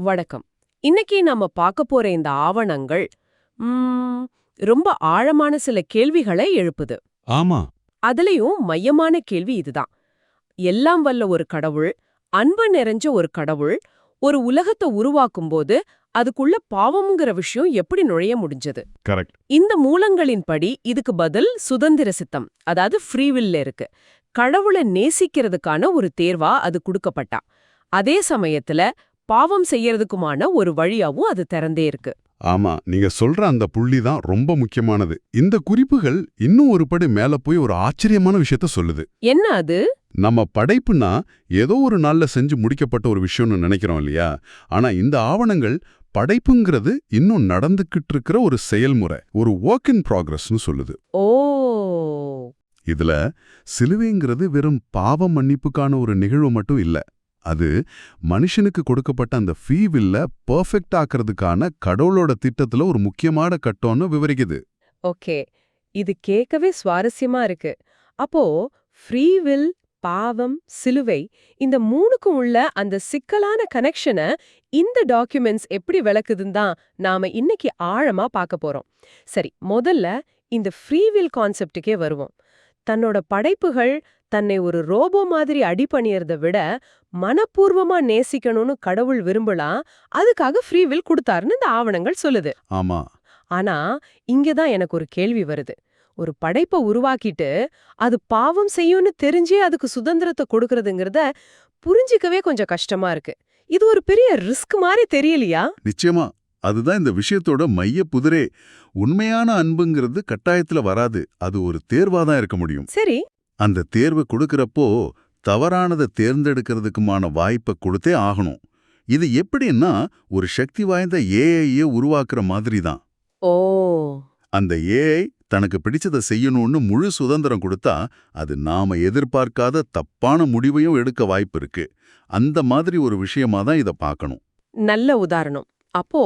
வணக்கம். இன்னைக்கு நாம பார்க்க போற இந்த ஆவணங்கள் ரொம்ப ஆழமான சில கேள்விகளை எழுப்புது. ஆமா. அதுலயும் மையமான கேள்வி இதுதான். எல்லாம் வல்ல ஒரு கடவுள் அன்பு நிறைஞ்ச ஒரு கடவுள் ஒரு உலகத்தை உருவாக்கும்போது அதுக்குள்ள பாவம்ங்கிற விஷயம் எப்படி நுழைய முடிஞ்சது? கரெக்ட். இந்த மூலங்களின்படி இதுக்கு பதில் சுதந்திர சித்தம் அதாவது ஃப்ரீவில்ல இருக்கு. கடவுளை நேசிக்கிறதுக்கான ஒரு தேர்வா அது கொடுக்கப்பட்டா. அதே சமயத்துல பாவம் செய்யறதுக்குமான ஒரு வழியாவும் அது திறந்தே இருக்கு. ஆமா நீங்க சொல்ற அந்த புள்ளி தான் ரொம்ப முக்கியமானது. இந்த குறிப்புகள் இன்னும் ஒரு படி மேல போய் ஒரு ஆச்சரியமான விஷயத்த சொல்லுது. என்ன அது? நம்ம படைப்புனா ஏதோ ஒரு நாள்ல செஞ்சு முடிக்கப்பட்ட ஒரு விஷயம்னு நினைக்கிறோம் இல்லையா? ஆனா இந்த ஆவணங்கள் படைப்புங்கிறது இன்னும் நடந்துகிட்டு இருக்கிற ஒரு செயல்முறை ஒரு ஒர்க் இன் ப்ராக்ரஸ்னு சொல்லுது. ஓ! இதுல சிலுவைங்கிறது வெறும் பாவ மன்னிப்புக்கான ஒரு நிகழ்வு மட்டும் இல்ல. அது மனுஷனுக்கு கொடுக்கப்பட்ட அந்த ஃபீவில்ல பெர்ஃபெக்ட் ஆக்கிறதுக்கான கடவுளோட திட்டத்துல ஒரு முக்கியமான கட்டம்னு விவரிக்குது. ஓகே. இது கேட்கவே சுவாரஸ்யமா இருக்கு. அப்போ ஃப்ரீவில் பாவம் சிலுவை இந்த மூணுக்கும் உள்ள அந்த சிக்கலான கனெக்ஷனை இந்த டாக்குமெண்ட்ஸ் எப்படி விளக்குதுன்னு தான் நாம இன்னைக்கு ஆழமா பார்க்க போறோம். சரி முதல்ல இந்த ஃப்ரீவில் கான்செப்டுக்கே வருவோம். தன்னோட படைப்புகள் தன்னை ஒரு ரோபோ மாதிரி அடிபணியறத விட மனப்பூர்வமா நேசிக்கணும்னு கடவுள் விரும்பலாம். அதுக்காக ஃப்ரீ வில் கொடுத்தாருன்னு இந்த ஆவணங்கள் சொல்லுது. ஆமா. ஆனா இங்க தான் எனக்கு ஒரு கேள்வி வருது. ஒரு படைப்பை உருவாக்கிட்டு அது பாவம் செய்யும்னு தெரிஞ்சே அதுக்கு சுதந்திரத்தை கொடுக்கறதுங்கிறத புரிஞ்சிக்கவே கொஞ்சம் கஷ்டமா இருக்கு. இது ஒரு பெரிய ரிஸ்க் மாதிரி தெரியலையா? நிச்சயமா. அதுதான் இந்த விஷயத்தோட மைய புதிரே. உண்மையான அன்புங்கிறது கட்டாயத்துல வராது. அது ஒரு தேர்வா தான் இருக்க முடியும். சரி. அந்த தேர்வு கொடுக்கறப்போ தவறானதை தேர்ந்தெடுக்கிறதுக்குமான வாய்ப்பை கொடுத்தே ஆகணும். இது எப்படின்னா ஒரு சக்தி வாய்ந்த ஏஐயே உருவாக்குற மாதிரி தான் ஓ. அந்த ஏஐ தனக்கு பிடிச்சதை செய்யணும்னு முழு சுதந்திரம் கொடுத்தா அது நாம எதிர்பார்க்காத தப்பான முடிவையும் எடுக்க வாய்ப்பு இருக்கு. அந்த மாதிரி ஒரு விஷயமா தான் இதை பார்க்கணும். நல்ல உதாரணம். அப்போ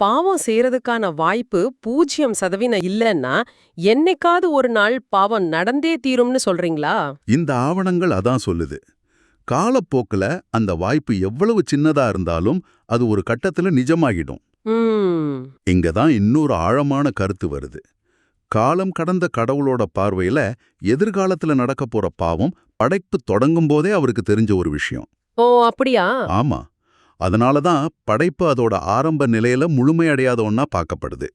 பாவம் செய்யறதுக்கான வாய்ப்பு பூஜ்ஜியம் சதவீதம் இல்லைன்னா என்னைக்காவது ஒரு நாள் பாவம் நடந்தே தீரும்னு சொல்றீங்களா? இந்த ஆவணங்கள் அதான் சொல்லுது. காலப்போக்குல அந்த வாய்ப்பு எவ்வளவு சின்னதா இருந்தாலும் அது ஒரு கட்டத்துல நிஜமாகிடும். இங்க தான் இன்னொரு ஆழமான கருத்து வருது. காலம் கடந்த கடவுளோட பார்வையில எதிர்காலத்துல நடக்க போற பாவம் படைப்பு தொடங்கும் போதே அவருக்கு தெரிஞ்ச ஒரு விஷயம். ஓ அப்படியா? ஆமா. அதனால தான் படைப்பு அதோட ஆரம்ப நிலையில முழுமையடையாத ஒண்ணா பார்க்கப்படுது.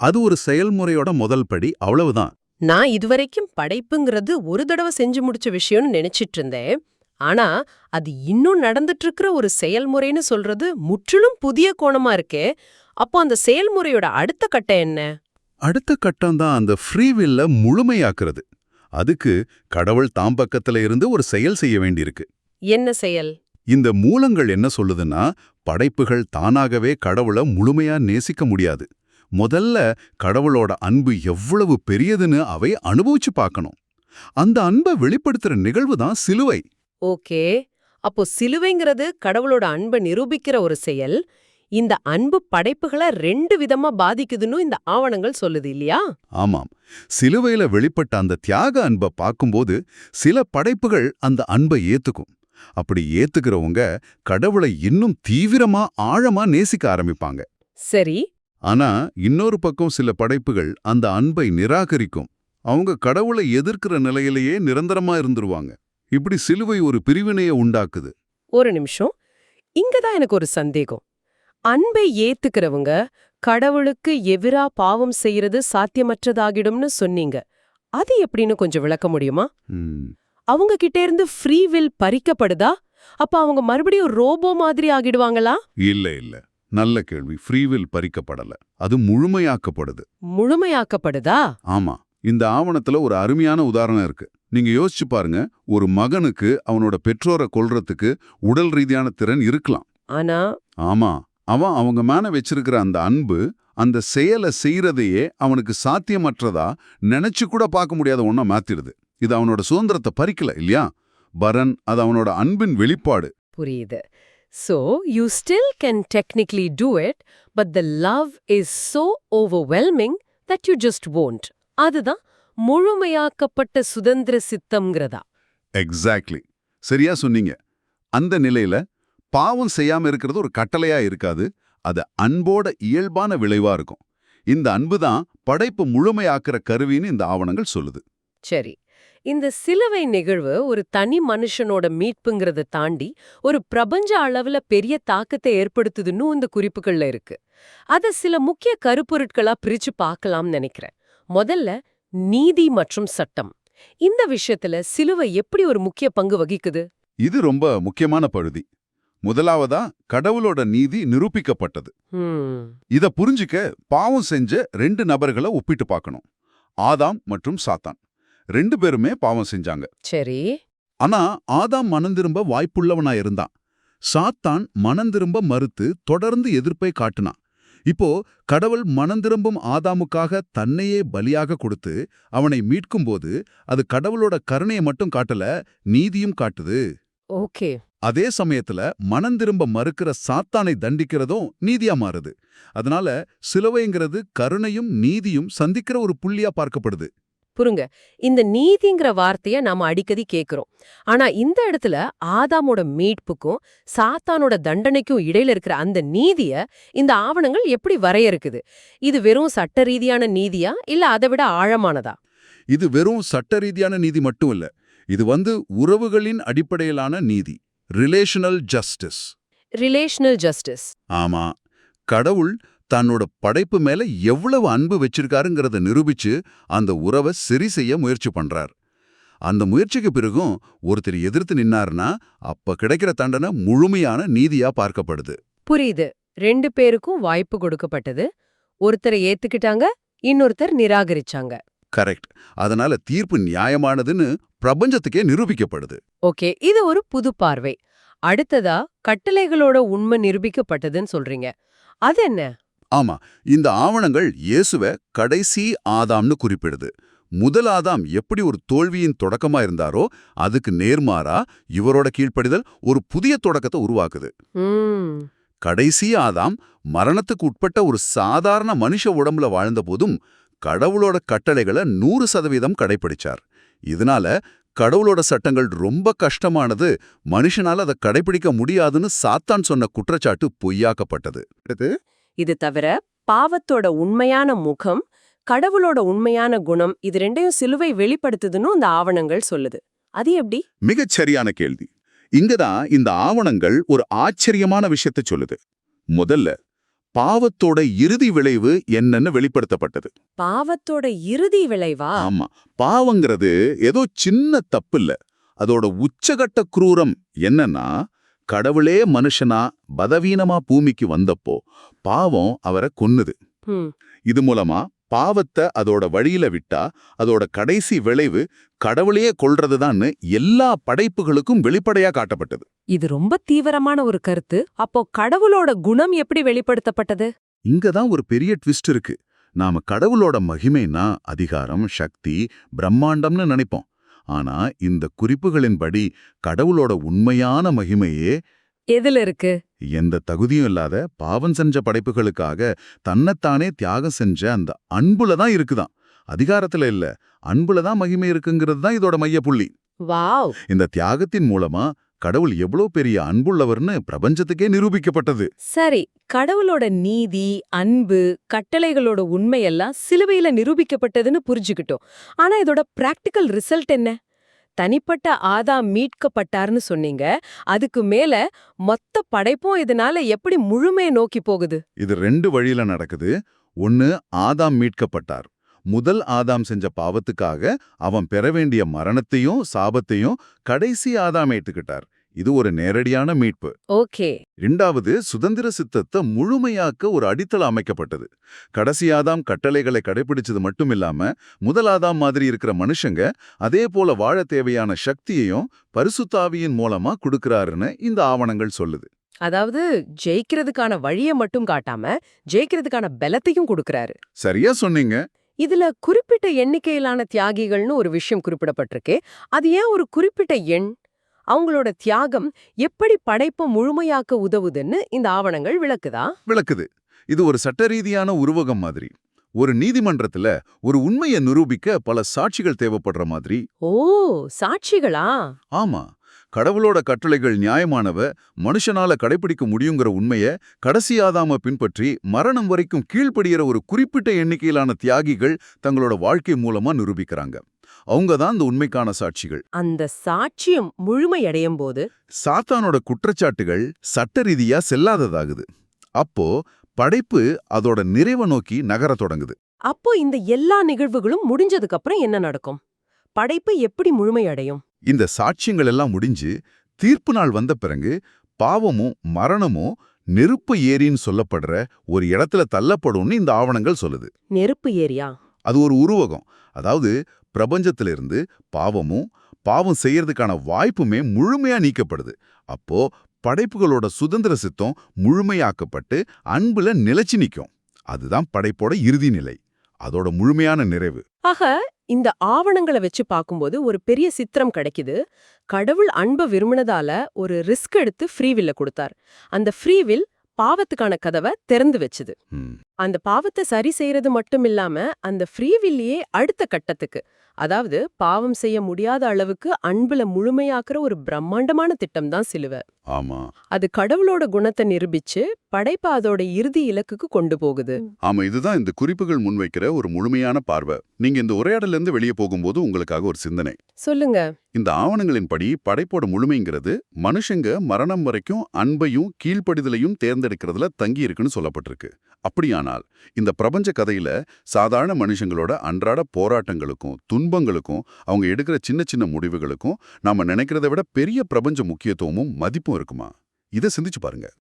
அது ஒரு செயல்முறையோட முதல் படி அவ்வளவுதான். நான் இதுவரைக்கும் படைப்புங்கிறது ஒரு தடவை செஞ்சு முடிச்ச விஷயம்னு நினைச்சிட்டு இருந்தேன் ஆனா அது இன்னும் நடந்துட்டு இருக்கிற ஒரு செயல்முறைன்னு சொல்றது முற்றிலும் புதிய கோணமா இருக்கே. அப்போ அந்த செயல்முறையோட அடுத்த கட்டம் என்ன? அடுத்த கட்டம் தான் அந்த ஃப்ரீவில்ல முழுமையாக்குறது. அதுக்கு கடவுள் தாம் பக்கத்துல இருந்து ஒரு செயல் செய்ய வேண்டியிருக்கு. என்ன செயல்? இந்த மூலங்கள் என்ன சொல்லுதுன்னா படைப்புகள் தானாகவே கடவுளை முழுமையா நேசிக்க முடியாது. முதல்ல கடவுளோட அன்பு எவ்வளவு பெரியதுன்னு அவை அனுபவிச்சு பார்க்கணும். அந்த அன்பை வெளிப்படுத்துற நிகழ்வு தான் சிலுவை. ஓகே. அப்போ சிலுவைங்கிறது கடவுளோட அன்பை நிரூபிக்கிற ஒரு செயல். இந்த அன்பு படைப்புகளை ரெண்டு விதமா பாதிக்குதுன்னு இந்த ஆவணங்கள் சொல்லுது இல்லையா? ஆமாம். சிலுவையில வெளிப்பட்ட அந்த தியாக அன்பை பார்க்கும்போது சில படைப்புகள் அந்த அன்பை ஏத்துக்கும். அப்படி ஏத்துக்கிறவங்க கடவுளை இன்னும் தீவிரமா ஆழமா நேசிக்க ஆரம்பிப்பாங்க. சரி. ஆனா இன்னொரு பக்கம் சில படைப்புகள் அந்த அன்பை நிராகரிக்கும். அவங்க கடவுளை எதிர்க்கிற நிலையிலேயே நிரந்தரமா இருந்துருவாங்க. இப்படி சிலுவை ஒரு பிரிவினையை உண்டாக்குது. ஒரு நிமிஷம். இங்கதான் எனக்கு ஒரு சந்தேகம். அன்பை ஏத்துக்கிறவங்க கடவுளுக்கு எதிரா பாவம் செய்யறது சாத்தியமற்றதாகிடும்னு சொன்னீங்க. அது எப்படின்னு கொஞ்சம் விளக்க முடியுமா? அவங்க கிட்ட இருந்து ஃப்ரீ வில் பறிக்கப்படுதா? அப்ப அவங்க மறுபடியும் ரோபோ மாதிரி ஆகிடுவாங்களா? இல்ல இல்ல. நல்ல கேள்வி. ஃப்ரீவில் பறிக்கப்படல. அது முழுமையாக்கப்படுது. முழுமையாக்கப்படுதா? ஆமா. இந்த ஆவணத்துல ஒரு அருமையான உதாரணம் இருக்கு. நீங்க யோசிச்சு பாருங்க. ஒரு மகனுக்கு அவனோட பெற்றோரை கொல்றதுக்கு உடல் ரீதியான திறன் இருக்கலாம். ஆனா ஆமா. அவன் அவங்க மேல வச்சிருக்கிற அந்த அன்பு அந்த செயலை செய்யறதையே அவனுக்கு சாத்தியமற்றதா நினைச்சு கூட பார்க்க முடியாத ஒண்ணா மாத்திடுது. இது அவனோட சுதந்திரத்தை பறிக்கல இல்லையா? பரன் அது அவனோட அன்பின் வெளிப்பாடு. புரியுது. So, you still can technically do it, but the love is so overwhelming that you just won't. அதுதான் முழுமையாக்கப்பட்ட சுதந்திர சித்தம்ங்கிறதா. எக்ஸாக்ட்லி சரியா சொன்னீங்க. அந்த நிலையில பாவம் செய்யாம இருக்கிறது ஒரு கட்டளையா இருக்காது. அது அன்போட இயல்பான விளைவா இருக்கும். இந்த அன்பு தான் படைப்பு முழுமையாக்குற கருவின்னு இந்த ஆவணங்கள் சொல்லுது. சரி. இந்த சிலுவை நிகழ்வு ஒரு தனி மனுஷனோட மீட்புங்கிறத தாண்டி ஒரு பிரபஞ்ச அளவுல பெரிய தாக்கத்தை ஏற்படுத்துதுன்னு இந்த குறிப்புகள்ல இருக்கு. அத சில முக்கிய கருப்பொருட்களா பிரிச்சு பார்க்கலாம்னு நினைக்கிறேன். முதல்ல நீதி மற்றும் சட்டம். இந்த விஷயத்துல சிலுவை எப்படி ஒரு முக்கிய பங்கு வகிக்குது? இது ரொம்ப முக்கியமான பகுதி. முதலாவதா கடவுளோட நீதி நிரூபிக்கப்பட்டது. இத புரிஞ்சுக்க பாவம் செஞ்ச ரெண்டு நபர்களை ஒப்பிட்டு பார்க்கணும். ஆதாம் மற்றும் சாத்தான். ரெண்டு பேருமே பாவம் செஞ்சாங்க. சரி. ஆனா ஆதாம் மனந்திரும்ப வாய்ப்புள்ளவனா இருந்தான். சாத்தான் மனந்திரும்ப மறுத்து தொடர்ந்து எதிர்ப்பை காட்டினான். இப்போ கடவுள் மனந்திரும்பும் ஆதாமுக்காக தன்னையே பலியாக கொடுத்து அவனை மீட்கும்போது அது கடவுளோட கருணையை மட்டும் காட்டல நீதியும் காட்டுது. ஓகே. அதே சமயத்துல மனந்திரும்ப மறுக்கிற சாத்தானை தண்டிக்கிறதும் நீதியா மாறுது. அதனால சிலுவைங்கிறது கருணையும் நீதியும் சந்திக்கிற ஒரு புள்ளியா பார்க்கப்படுது. புரிங்க. இந்த நீதிங்கிற வார்த்தைய நாம அடிக்கடி கேக்குறோம். ஆனா இந்த இடத்துல ஆதாமோட மீட்புக்கும் சாத்தானோட தண்டனைக்கும் இடையில இருக்கிற அந்த நீதிய இந்த ஆவணங்கள் எப்படி வரையறுக்குது? இது வெறும் சட்ட ரீதியான நீதியா? இல்ல அதை விட ஆழமானதா? இது வெறும் சட்ட ரீதியான நீதி மட்டும் இல்ல. இது வந்து உறவுகளின் அடிப்படையிலான நீதி. Relational justice. Relational justice. ஆமா. கடவுள் தன்னோட படைப்பு மேல எவ்வளவு அன்பு வச்சிருக்காருங்கிறத நிரூபிச்சு அந்த உறவை சரி செய்ய முயற்சி பண்றார். அந்த முயற்சிக்கு பிறகும் ஒருத்தர் எதிர்த்து நின்னாருன்னா அப்ப கிடைக்கிற தண்டனை முழுமையான நீதியா பார்க்கப்படுது. புரியுது. ரெண்டு பேருக்கும் வாய்ப்பு கொடுக்கப்பட்டது. ஒருத்தரை ஏத்துக்கிட்டாங்க இன்னொருத்தர் நிராகரிச்சாங்க. கரெக்ட். அதனால தீர்ப்பு நியாயமானதுன்னு பிரபஞ்சத்துக்கே நிரூபிக்கப்படுது. ஓகே இது ஒரு புது பார்வை. அடுத்ததா கட்டளைகளோட உண்மை நிரூபிக்கப்பட்டதுன்னு சொல்றீங்க. அது என்ன ஆமா இந்த ஆவணங்கள் இயேசுவ கடைசி ஆதாம்னு குறிப்பிடுது. முதல் ஆதாம் எப்படி ஒரு தோல்வியின் தொடக்கமா இருந்தாரோ அதுக்கு நேர்மாறா இவரோட கீழ்ப்படிதல் ஒரு புதிய தொடக்கத்தை உருவாக்குது. ம். கடைசி ஆதாம் மரணத்துக்கு உட்பட்ட ஒரு சாதாரண மனுஷ உடம்புல வாழ்ந்த போதும் கடவுளோட கட்டளைகளை நூறு சதவீதம் கடைபிடிச்சார் இதனால கடவுளோட சட்டங்கள் ரொம்ப கஷ்டமானது மனுஷனால அதை கடைபிடிக்க முடியாதுன்னு சாத்தான் சொன்ன குற்றச்சாட்டு பொய்யாக்கப்பட்டது. இது தவிர பாவத்தோட உண்மையான முகம் கடவுளோட உண்மையான குணம் இது ரெண்டையும் சிலுவை வெளிப்படுத்துதுன்னு இந்த ஆவணங்கள் சொல்லுது. அது எப்படி? மிகச் சரியான கேள்வி. இங்கதான் இந்த ஆவணங்கள் ஒரு ஆச்சரியமான விஷயத்தை சொல்லுது. முதல்ல பாவத்தோட இறுதி விளைவு என்னன்னு வெளிப்படுத்தப்பட்டது. பாவத்தோட இறுதி விளைவா? ஆமா. பாவங்கிறது ஏதோ சின்ன தப்பு இல்ல அதோட உச்சகட்ட குரூரம் என்னன்னா கடவுளே மனுஷனா பதவீனமா பூமிக்கு வந்தப்போ பாவம் அவரை கொன்னுது. இது மூலமா பாவத்தை அதோட வழியில விட்டா அதோட கடைசி விளைவு கடவுளையே கொல்றதுதான்னு எல்லா படைப்புகளுக்கும் வெளிப்படையா காட்டப்பட்டது. இது ரொம்ப தீவிரமான ஒரு கருத்து. அப்போ கடவுளோட குணம் எப்படி வெளிப்படுத்தப்பட்டது? இங்கதான் ஒரு பெரிய ட்விஸ்ட் இருக்கு. நாம கடவுளோட மகிமைனா அதிகாரம் சக்தி பிரம்மாண்டம்னு நினைப்போம். ஆனா இந்த குறிப்புகளின்படி கடவுளோட உண்மையான மகிமையே எதுல இருக்கு? எந்த தகுதியும் இல்லாத பாவம் செஞ்ச படைப்புகளுக்காக தன்னைத்தானே தியாகம் செஞ்ச அந்த அன்புல தான் இருக்குதாம் அதிகாரத்துல இல்ல அன்புல தான் மகிமை இருக்குங்கிறது தான் இதோட மையப்புள்ளி. வாவ்! இந்த தியாகத்தின் மூலமா கடவுள் எவ்வளவு பெரிய அன்புள்ளவர்னு பிரபஞ்சத்துக்கே நிரூபிக்கப்பட்டது. சரி கடவுளோட நீதி அன்பு கட்டளைகளோட உண்மையெல்லாம் சிலுவையில நிரூபிக்கப்பட்டதுன்னு புரிஞ்சுக்கிட்டோம். ஆனா இதோட பிராக்டிக்கல் ரிசல்ட் என்ன? தனிப்பட்ட ஆதாம் மீட்கப்பட்டார்னு சொன்னீங்க. அதுக்கு மேல மொத்த படைப்பும் இதனால எப்படி முழுமையை நோக்கி போகுது? இது ரெண்டு வழியில நடக்குது. ஒன்னு ஆதாம் மீட்கப்பட்டார். முதல் ஆதாம் செஞ்ச பாவத்துக்காக அவன் பெற வேண்டிய மரணத்தையும் சாபத்தையும் கடைசி ஆதாம் ஏத்துக்கிட்டார் இது ஒரு நேரடியான மீட்பு. ஓகே. இரண்டாவது சுதந்திர சித்தத்தை முழுமையாக்க ஒரு அடித்தளம் அமைக்கப்பட்டது. கடைசி ஆதாம் கட்டளைகளை கடைபிடிச்சது மட்டும் இல்லாம முதல் ஆதாம் மாதிரி இருக்கிற மனுஷங்க அதே போல வாழ தேவையான சக்தியையும் பரிசுத்தாவியின் மூலமா கொடுக்கறாருன்னு இந்த ஆவணங்கள் சொல்லுது. அதாவது ஜெயிக்கிறதுக்கான வழியை மட்டும் காட்டாம ஜெயிக்கிறதுக்கான பலத்தையும் கொடுக்கறாரு. சரியா சொன்னீங்க. இதுல குறிப்பிட்ட எண்ணிக்கையிலான தியாகிகள்னு ஒரு விஷயம் குறிப்பிடப்பட்டிருக்கு. அது ஏன் ஒரு குறிப்பிட்ட எண்? அவங்களோட தியாகம் எப்படி படைப்பை முழுமையாக்க உதவுதுன்னு இந்த ஆவணங்கள் விளக்குதா? விளக்குது. இது ஒரு சட்டரீதியான உருவகம் மாதிரி. ஒரு நீதிமன்றத்துல ஒரு உண்மையை நிரூபிக்க பல சாட்சிகள் தேவைப்படுற மாதிரி. ஓ சாட்சிகளா? ஆமா. கடவுளோட கட்டளைகள் நியாயமானவ மனுஷனால கடைபிடிக்க முடியுங்கிற உண்மைய கடைசி ஆதாம பின்பற்றி மரணம் வரைக்கும் கீழ்ப்படிகிற ஒரு குறிப்பிட்ட எண்ணிக்கையிலான தியாகிகள் தங்களோட வாழ்க்கை மூலமா நிரூபிக்கிறாங்க. அவங்க தான் இந்த உண்மைக்கான சாட்சிகள். அந்த சாட்சியம் முழுமையடையும் போது சாத்தானோட குற்றச்சாட்டுகள் சட்ட ரீதியா செல்லாததாகுது. அப்போ படைப்பு அதோட நிறைவை நோக்கி நகரத் தொடங்குது. அப்போ இந்த எல்லா நிகழ்வுகளும் முடிஞ்சதுக்கு அப்புறம் என்ன நடக்கும்? படைப்பு எப்படி முழுமையடையும்? இந்த சாட்சியங்கள் எல்லாம் முடிஞ்சு தீர்ப்பு நாள் வந்த பிறகு பாவமும் மரணமும் நெருப்பு ஏரின்னு சொல்லப்படுற ஒரு இடத்துல தள்ளப்படும்னு இந்த ஆவணங்கள் சொல்லுது. நெருப்பு ஏரியா? அது ஒரு உருவகம். அதாவது பிரபஞ்சத்திலிருந்து பாவமும் பாவம் செய்யறதுக்கான வாய்ப்புமே முழுமையா நீக்கப்படுது. அப்போ படைப்புகளோட சுதந்திர சித்தம் முழுமையாக்கப்பட்டு அன்புல நிலைச்சு நிக்கும். அதுதான் படைப்போட இறுதி நிலை. அதோட முழுமையான நிறைவு. ஆக இந்த ஆவணங்களை வச்சு பார்க்கும்போது ஒரு பெரிய சித்திரம் கிடைக்குது. கடவுள் அன்பை விரும்பினதால ஒரு ரிஸ்க் எடுத்து ஃப்ரீவில்ல கொடுத்தார். அந்த ஃப்ரீவில் பாவத்துக்கான கதவை திறந்து வச்சுது. அந்த பாவத்தை சரி செய்யறது மட்டும் இல்லாம அந்த ஃப்ரீவில்லையே அடுத்த கட்டத்துக்கு அதாவது பாவம் செய்ய முடியாத அளவுக்கு அன்புல முழுமையாக்குற ஒரு பிரம்மாண்டமான திட்டம் தான் சிலுவை. ஆமா. அது கடவுளோட குணத்தை நிரூபிச்சு படைப்பை அதோட இறுதி இலக்குக்கு கொண்டு போகுது. ஆமா இதுதான் இந்த குறிப்புகள் முன்வைக்கிற ஒரு முழுமையான பார்வை. நீங்க இந்த உரையாடல இருந்து வெளியே போகும்போது உங்களுக்காக ஒரு சிந்தனை. சொல்லுங்க. இந்த ஆவணங்களின்படி படைப்போட முழுமைங்கிறது மனுஷங்க மரணம் வரைக்கும் அன்பையும் கீழ்ப்படிதலையும் தேர்ந்தெடுக்கிறதுல தங்கி இருக்குன்னு சொல்லப்பட்டிருக்கு. அப்படியானால் இந்த பிரபஞ்ச கதையில சாதாரண மனுஷங்களோட அன்றாட போராட்டங்களுக்கும் துன்பங்களுக்கும் அவங்க எடுக்கிற சின்ன சின்ன முடிவுகளுக்கும் நாம நினைக்கிறத விட பெரிய பிரபஞ்ச முக்கியத்துவமும் மதிப்பும் இருக்குமா? இதை சிந்திச்சு பாருங்க.